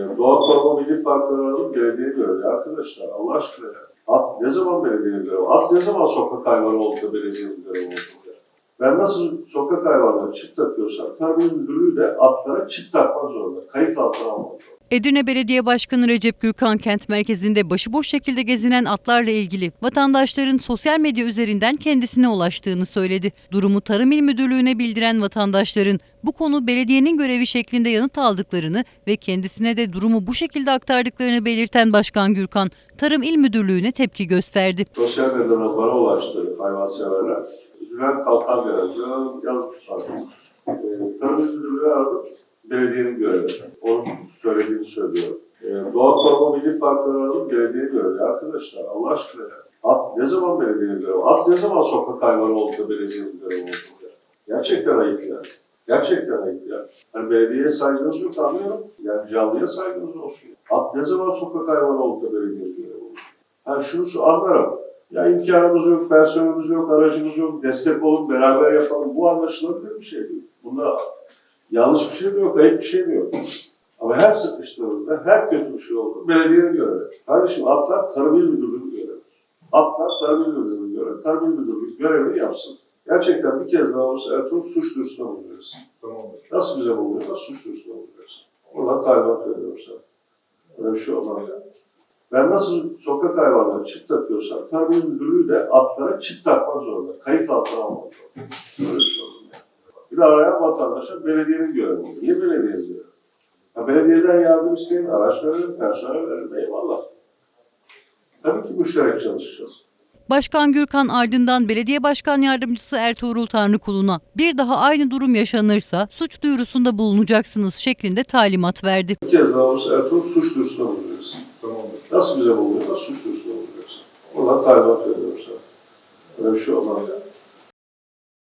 Ee, Doğa Koruma Milli Parkları alalım, belediye görevi. Arkadaşlar Allah aşkına. At ne zaman belediyenin görevi? At ne zaman sokak hayvanı oldu da belediyenin görevi oldu ya? Ben nasıl sokak hayvanlarına çip takıyorsam, Tarım Müdürlüğü de atlara çip takmak zorunda. Kayıt altına almak zorunda. Edirne Belediye Başkanı Recep Gürkan kent merkezinde başıboş şekilde gezinen atlarla ilgili vatandaşların sosyal medya üzerinden kendisine ulaştığını söyledi. Durumu Tarım İl Müdürlüğü'ne bildiren vatandaşların bu konu belediyenin görevi şeklinde yanıt aldıklarını ve kendisine de durumu bu şekilde aktardıklarını belirten Başkan Gürkan, Tarım İl Müdürlüğü'ne tepki gösterdi. Sosyal medyadan bana ulaştı hayvanseverler. Cüneyt Kalkan geldi. Yazmışlar. Ee, Tarım İl Müdürlüğü aradım. Belediyenin görevi. Onun söylediğini söylüyorum. Ee, Doğa Koruma Milli Parkları aradım. Belediye görevi. Arkadaşlar Allah aşkına ya. At ne zaman belediyenin görevi? At ne zaman sokak hayvanı oldu da belediyenin görevi oldu ya? Gerçekten ayıp ya. Gerçekten ayıp ya. Hani belediyeye saygınız yok anlıyorum. Yani canlıya saygınız olsun. At ne zaman sokak hayvanı oldu da belediyenin görevi oldu? Ha şunu şu anlarım. Ya imkanımız yok, personelimiz yok, aracımız yok, destek olun, beraber yapalım. Bu anlaşılabilir bir şey değil. Bunda yanlış bir şey de yok, ayıp bir şey de yok. Ama her sıkıştığında, her kötü bir şey oldu. Belediyenin görevi. Kardeşim atlar Tarım İl Müdürlüğü'nün görevi. Atlar Tarım İl Müdürlüğü'nün görevi. Tarım İl Müdürlüğü görevini yapsın. Gerçekten bir kez daha olursa Ertuğrul suç duyurusuna bulunuruz. Tamamdır. Nasıl bize bulunuyorsa suç duyurusuna bulunuruz. Oradan talimat veriyorum sana. Öyle bir şey olmaz. Ben nasıl sokak hayvanlarına çip takıyorsam, Tarım İl Müdürlüğü de atlara çip takmak zorunda. Kayıt altına almak zorunda. Böyle bir şey olur ya. Bir de arayan vatandaşa belediyenin görevi. Niye belediyenin görevi? Ha, belediyeden yardım isteyin, araç verelim, personel verelim. Eyvallah. Tabii ki müşterek çalışacağız. Başkan Gürkan ardından Belediye Başkan Yardımcısı Ertuğrul Tanrıkulu'na bir daha aynı durum yaşanırsa suç duyurusunda bulunacaksınız şeklinde talimat verdi. Bir kez daha olursa Ertuğrul suç duyurusuna bulunuruz. Tamamdır. Nasıl bize bulunuyorsa suç duyurusuna bulunuruz. Oradan talimat veriyorum sana. Öyle bir şey olmaz ya.